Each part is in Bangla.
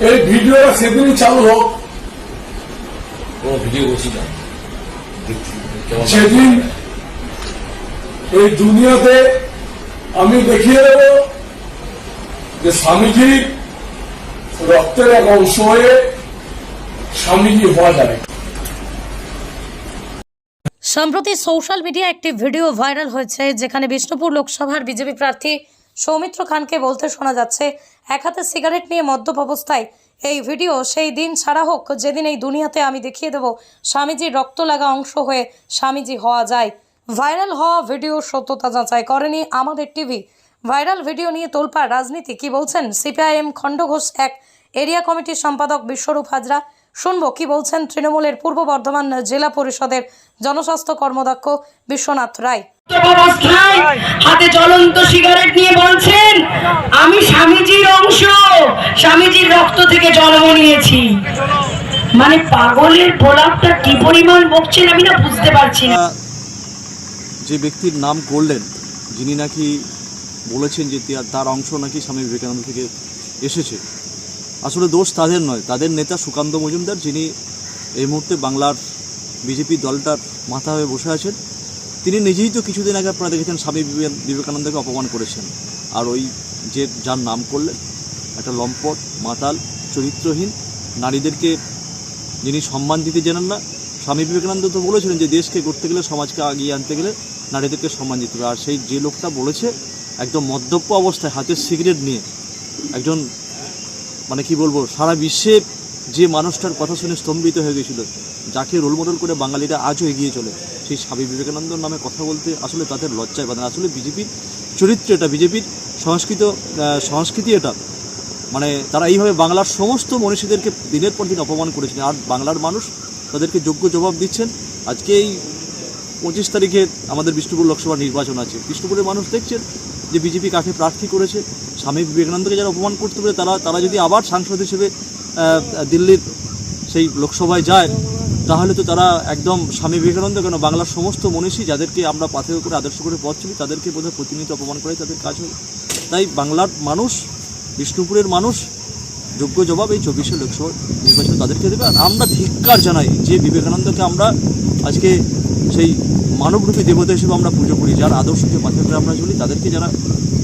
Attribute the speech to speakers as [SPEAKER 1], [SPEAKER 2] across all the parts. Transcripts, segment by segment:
[SPEAKER 1] এই ভিডিওটা সেদিনই চালু হোক
[SPEAKER 2] কোনো ভিডিও করছি না দেখছি কেমন লাগে।
[SPEAKER 1] যেদিন এই দুনিয়াতে আমি দেখিয়ে দেব যে স্বামীজি রক্তের এক অংশ হয়ে স্বামীজি হওয়া যায়
[SPEAKER 3] সম্প্রতি সোশ্যাল মিডিয়া একটি ভিডিও ভাইরাল হয়েছে যেখানে বিষ্ণুপুর লোকসভার বিজেপি প্রার্থী সৌমিত্র খানকে বলতে শোনা যাচ্ছে, এক হাতে সিগারেট নিয়ে মদ্যপ অবস্থায়। এই ভিডিও সেই দিন ছাড়া হোক, যেদিন এই দুনিয়াতে আমি দেখিয়ে দেব, স্বামীজির রক্ত লাগা অংশ হয়ে স্বামীজি হওয়া যায়। ভাইরাল হওয়া ভিডিও সত্যতা যাচাই করেনি আমাদের টিভি। ভাইরাল ভিডিও নিয়ে তোলপাড় রাজনীতি, কি বলছেন? সিপিআইএম খণ্ডঘোষ এক এরিয়া কমিটির সম্পাদক বিশ্বরূপ হাজরা। শুনব কি বলছেন তৃণমূলের পূর্ব বর্ধমান জেলা পরিষদের জনস্বাস্থ্য কর্মদক্ষ বিশ্বনাথ রায়।
[SPEAKER 4] অবস্থায় হাতে জ্বলন্ত সিগারেট নিয়ে বলছেন আমি স্বামীজির অংশ স্বামীজির রক্ত থেকে জন্ম নিয়েছি। মানে পাগলের প্রলাপটা কি পরিমাণ বকছেন আমি না বুঝতে পারছি না।
[SPEAKER 5] যে ব্যক্তির নাম করলেন যিনি নাকি বলেছেন যে তার অংশ নাকি স্বামী বিবেকানন্দ থেকে এসেছে আসলে দোষ তাদের নয়। তাদের নেতা সুকান্ত মজুমদার, যিনি এই মুহূর্তে বাংলার বিজেপি দলটার মাথা হয়ে বসে আছেন, তিনি নিজেই তো কিছুদিন আগে আপনারা দেখেছেন স্বামী বিবে- বিবেকানন্দকে অপমান করেছেন। আর ওই যে যার নাম করলেন, একটা লম্পট, মাতাল, চরিত্রহীন, নারীদেরকে যিনি সম্মান দিতে জানেন না, স্বামী বিবেকানন্দ তো বলেছিলেন যে দেশকে গড়তে গেলে, সমাজকে আগিয়ে আনতে গেলে নারীদেরকে সম্মান দিতে হবে। আর সেই যে লোকটা বলেছে, একদম মদ্যপ অবস্থায় হাতে সিগারেট নিয়ে, একজন মানে কি বলব, সারা বিশ্বে যে মানুষটার কথা শুনে স্তম্ভিত হয়ে গেছিল, যাকে রোল মডেল করে বাঙালিরা আজও এগিয়ে চলে, সেই স্বামী বিবেকানন্দর নামে কথা বলতে আসলে তাদের লজ্জায় বাঁধে আসলে বিজেপির চরিত্র এটা, বিজেপির সংস্কৃত সংস্কৃতি এটা। মানে তারা এইভাবে বাংলার সমস্ত মনীষীদেরকে দিনের পর দিন অপমান করেছেন আর বাংলার মানুষ তাদেরকে যোগ্য জবাব দিচ্ছেন। আজকে এই পঁচিশ তারিখে আমাদের বিষ্ণুপুর লোকসভা নির্বাচন আছে। বিষ্ণুপুরের মানুষ দেখছেন যে বিজেপি কাকে প্রার্থী করেছে, স্বামী বিবেকানন্দকে যারা অপমান করতে পারে তারা তারা যদি আবার সাংসদ হিসেবে দিল্লির সেই লোকসভায় যায়, তাহলে তো তারা একদম স্বামী বিবেকানন্দ কেন? বাংলার সমস্ত মনীষী যাদেরকে আমরা পাথেয় করে আদর্শ করে পথ চলি তাদেরকে বোধহয় প্রতিনিয়ত অপমান করাই তাদের কাজ হবে তাই বাংলার মানুষ, বিষ্ণুপুরের মানুষ, যোগ্য জবাব এই চব্বিশে লোকসভা নির্বাচন তাদেরকে দেবে। আর আমরা ধিক্কার জানাই যে বিবেকানন্দকে আমরা আজকে সেই মানবরূপী দেবতা হিসেবে আমরা পুজো করি যার আদর্শকে মাথায় করে আমরা চলি তাদেরকে যারা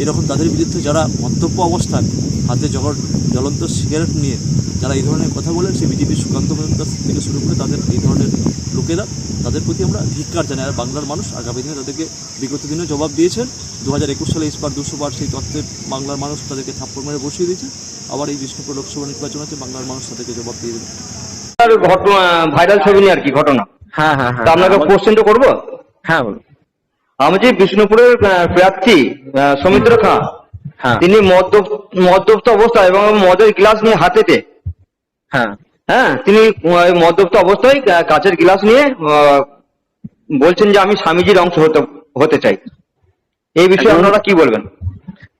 [SPEAKER 5] এরকম তাদের বিরুদ্ধে যারা মন্তব্য অবস্থায় হাতে জগর জ্বলন্ত সিগারেট নিয়ে যারা এই ধরনের কথা বলেন সেই বিজেপির সুকান্ত মজুমদার থেকে শুরু করে তাদের এই ধরনের লোকেরা তাদের প্রতি আমরা ধিক্কার জানাই। আর বাংলার মানুষ আগামী দিনে তাদেরকে বিগত দিনে জবাব দিয়েছেন। দু হাজার একুশ সালে ইস্পার দুশো বার সেই তত্ত্বে বাংলার মানুষ তাদেরকে থাপ্পড় মেরে বসিয়ে দিয়েছে। আবার এই বিষ্ণুপুর লোকসভা নির্বাচন আছে বাংলার মানুষ তাদেরকে জবাব দিয়ে দেবে।
[SPEAKER 6] ভাইরাল ছবি নিয়ে আর কি ঘটনা?
[SPEAKER 7] হ্যাঁ হ্যাঁ হ্যাঁ।
[SPEAKER 6] তা আপনাকে কোশ্চেনটা করব?
[SPEAKER 7] হ্যাঁ বলুন।
[SPEAKER 6] আমি যে বিষ্ণুপুরের প্রার্থী সৌমিত্র খাঁ।
[SPEAKER 7] হ্যাঁ।
[SPEAKER 6] তিনি মদ্যপ মদ্যপ্ত অবস্থায় এবং মদের গ্লাস নিয়ে হাতেতে।
[SPEAKER 7] হ্যাঁ।
[SPEAKER 6] হ্যাঁ তিনি মদ্যপ্ত অবস্থায় কাচের গ্লাস নিয়ে বলছেন যে আমি স্বামীজির অংশ হতে হতে চাই। এই বিষয়ে আপনারা কি বলবেন?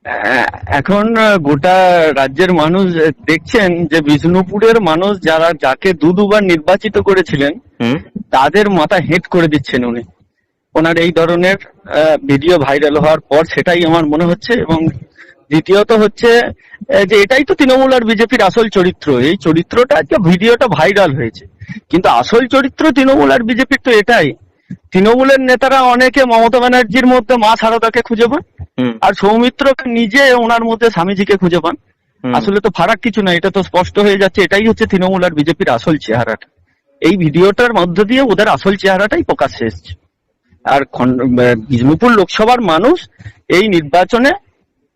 [SPEAKER 7] এ- এখন গোটা রাজ্যের মানুষ দেখছেন যে বিষ্ণুপুরের মানুষ যারা যাকে দু দুবার নির্বাচিত করেছিলেন তাদের মাথা হেট করে দিচ্ছেন উনি। ওনার এই ধরনের ভিডিও ভাইরাল হওয়ার পর সেটাই আমার মনে হচ্ছে এবং দ্বিতীয়ত হচ্ছে যে এটাই তো তৃণমূল আর বিজেপির আসল চরিত্র। এই চরিত্রটা আজকে ভিডিওটা ভাইরাল হয়েছে। কিন্তু আসল চরিত্র তৃণমূল আর বিজেপির তো এটাই। তৃণমূলের নেতারা অনেকে মমতা ব্যানার্জির মধ্যে মা সারদাকে খুঁজে পান আর সৌমিত্রকে নিজে ওনার মধ্যে স্বামীজিকে খুঁজে পান। আসলে তো ফারাক কিছু না এটা তো স্পষ্ট হয়ে যাচ্ছে। এটাই হচ্ছে তৃণমূল আর বিজেপির আসল চেহারাটা। এই ভিডিওটার মধ্য দিয়ে ওদের আসল চেহারাটাই প্রকাশ্যে এসছে। আর আহ, বিষ্ণুপুর লোকসভার মানুষ এই নির্বাচনে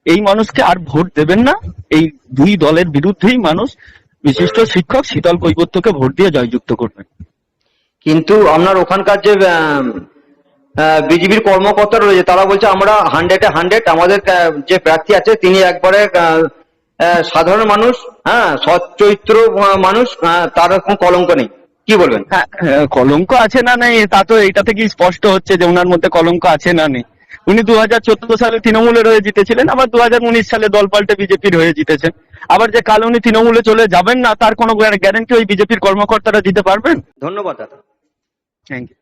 [SPEAKER 7] এই মানুষকে আর ভোট দেবেন না। এই দুই দলের বিরুদ্ধেই মানুষ বিশিষ্ট শিক্ষক শীতল কৈবত্যকে ভোট দিয়ে জয়যুক্ত করবেন।
[SPEAKER 6] কিন্তু আপনার ওখানকার যে বিজেপির কর্মকর্তা রয়েছে তারা বলছে আমরা হান্ড্রেডে হান্ড্রেড আমাদের যে প্রার্থী আছে তিনি একবারে সাধারণ মানুষ হ্যাঁ সৎ চরিত্র মানুষ তার কোনো কলঙ্ক নেই। কি বলবেন?
[SPEAKER 7] হ্যাঁ হ্যাঁ, কলঙ্ক আছে না নেই তা তো এইটা থেকেই স্পষ্ট হচ্ছে যে ওনার মধ্যে কলঙ্ক আছে না নেই। উনি দু হাজার চোদ্দ সালে তৃণমূলের হয়ে জিতেছিলেন আবার দু হাজার উনিশ সালে দল পাল্টে বিজেপির হয়ে জিতেছেন। আবার যে কাল উনি তৃণমূলে চলে যাবেন না তার কোনো গ্যারান্টি ওই বিজেপির কর্মকর্তারা দিতে পারবেন?
[SPEAKER 6] ধন্যবাদ দাদা।
[SPEAKER 7] Thank you